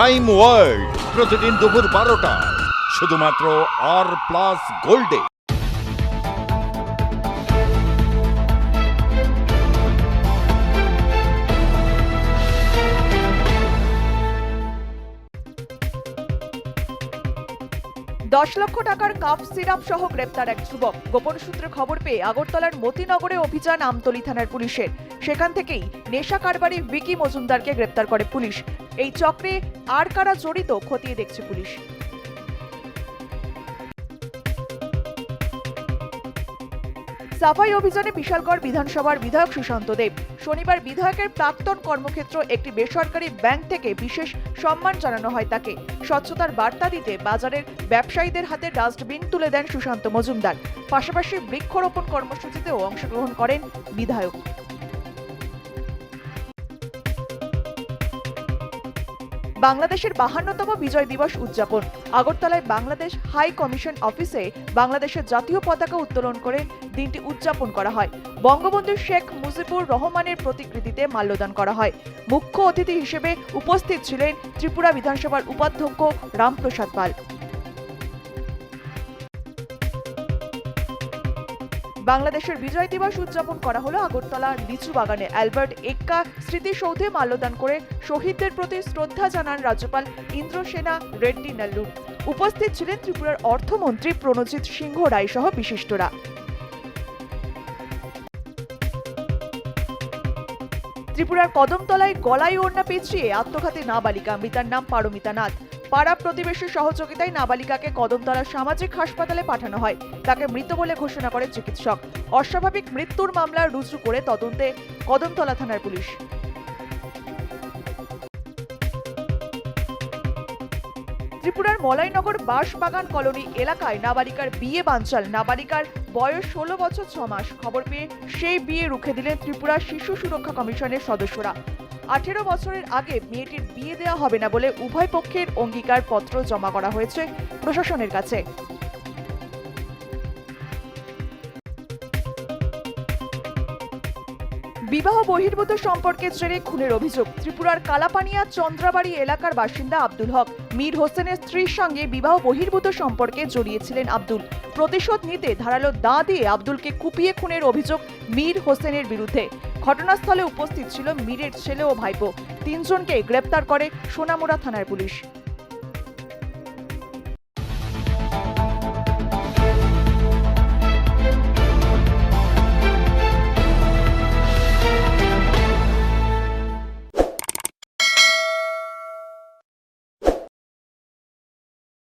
Crime world প্রতিদিন দুপুর বারোটা শুধুমাত্র আর প্লাস গোল্ডে দশ লক্ষ টাকার কাফ সিরাপ সহ গ্রেপ্তার এক যুবক। গোপন সূত্রে খবর পেয়ে আগরতলার মতিনগরে অভিযান আমতলী থানার পুলিশের। সেখান থেকেই নেশা কারবারি ভিকি মজুমদারকে গ্রেপ্তার করে পুলিশ। এই চক্রে আর কারা জড়িত, খতিয়ে দেখছে পুলিশ। সাফাই অভিযানে বিশালগড় বিধানসভার বিধায়ক সুশান্ত দেব। শনিবার বিধায়কের প্রাক্তন কর্মক্ষেত্র একটি বেসরকারি ব্যাংক থেকে বিশেষ সম্মান জানানো হয় তাকে। স্বচ্ছতার বার্তা দিতে বাজারের ব্যবসায়ীদের হাতে ডাস্টবিন তুলে দেন সুশান্ত মজুমদার। পাশাপাশি বৃক্ষরোপণ কর্মসূচিতেও অংশগ্রহণ করেন বিধায়ক। বাংলাদেশের বাহান্নতম বিজয় দিবস উদযাপন। আগরতলায় বাংলাদেশ হাই কমিশন অফিসে বাংলাদেশের জাতীয় পতাকা উত্তোলন করে দিনটি উদযাপন করা হয়। বঙ্গবন্ধু শেখ মুজিবুর রহমানের প্রতিকৃতিতে মাল্যদান করা হয়। মুখ্য অতিথি হিসেবে উপস্থিত ছিলেন ত্রিপুরা বিধানসভার উপাধ্যক্ষ রামপ্রসাদ পাল। বাংলাদেশের বিজয় দিবস উদযাপন করা হলো আগরতলা লিচু বাগানে। অ্যালবার্ট এক্কা স্মৃতিসৌধে মাল্যদান করে শহীদদের প্রতি শ্রদ্ধা জানান রাজ্যপাল ইন্দ্রসেনা রেড্ডি নাল্লুর উপস্থিত ছিলেন ত্রিপুরার অর্থমন্ত্রী প্রণজিৎ সিংহ রায় সহ বিশিষ্টরা। ত্রিপুরার কদমতলায় গলায় ওড়না পেঁচিয়ে আত্মঘাতী নাবালিকা মৃতার নাম পারমিতা নাথ। পাড়া প্রতিবেশীর সহযোগিতায় নাবালিকাকে কদমতলা সামাজিক হাসপাতালে পাঠানো হয়। তাকে মৃত বলে ঘোষণা করে চিকিৎসক। অস্বাভাবিক মৃত্যুর মামলা রুজু করে তদন্তে কদমতলা থানার পুলিশ। ত্রিপুরার মলাইনগর বাঁশবাগান কলোনি এলাকায় নাবালিকার বিয়ে বানচাল। নাবালিকার বয়স ষোলো বছর ছ মাস। খবর পেয়ে সেই বিয়ে রুখে দিলেন ত্রিপুরা শিশু সুরক্ষা কমিশনের সদস্যরা। আঠেরো বছরের আগে মেয়েটির বিয়ে দেওয়া হবে না বলে উভয় পক্ষের অঙ্গীকার পত্র জমা করা হয়েছে প্রশাসনের কাছে। বিবাহ বহির্ভূত সম্পর্কের জেরে খুনের অভিযোগ। ত্রিপুরার কালাপানিয়া চন্দ্রাবাড়ি এলাকার বাসিন্দা আব্দুল হক। মীর হোসেনের স্ত্রীর সঙ্গে বিবাহ বহির্ভূত সম্পর্কে জড়িয়েছিলেন আব্দুল। প্রতিশোধ নিতে ধারালো দা দিয়ে আব্দুলকে কুপিয়ে খুনের অভিযোগ মীর হোসেনের বিরুদ্ধে। ঘটনাস্থলে উপস্থিত ছিল মীরের ছেলে ও ভাইপো। তিনজনকে গ্রেপ্তার করে সোনামুড়া থানার পুলিশ।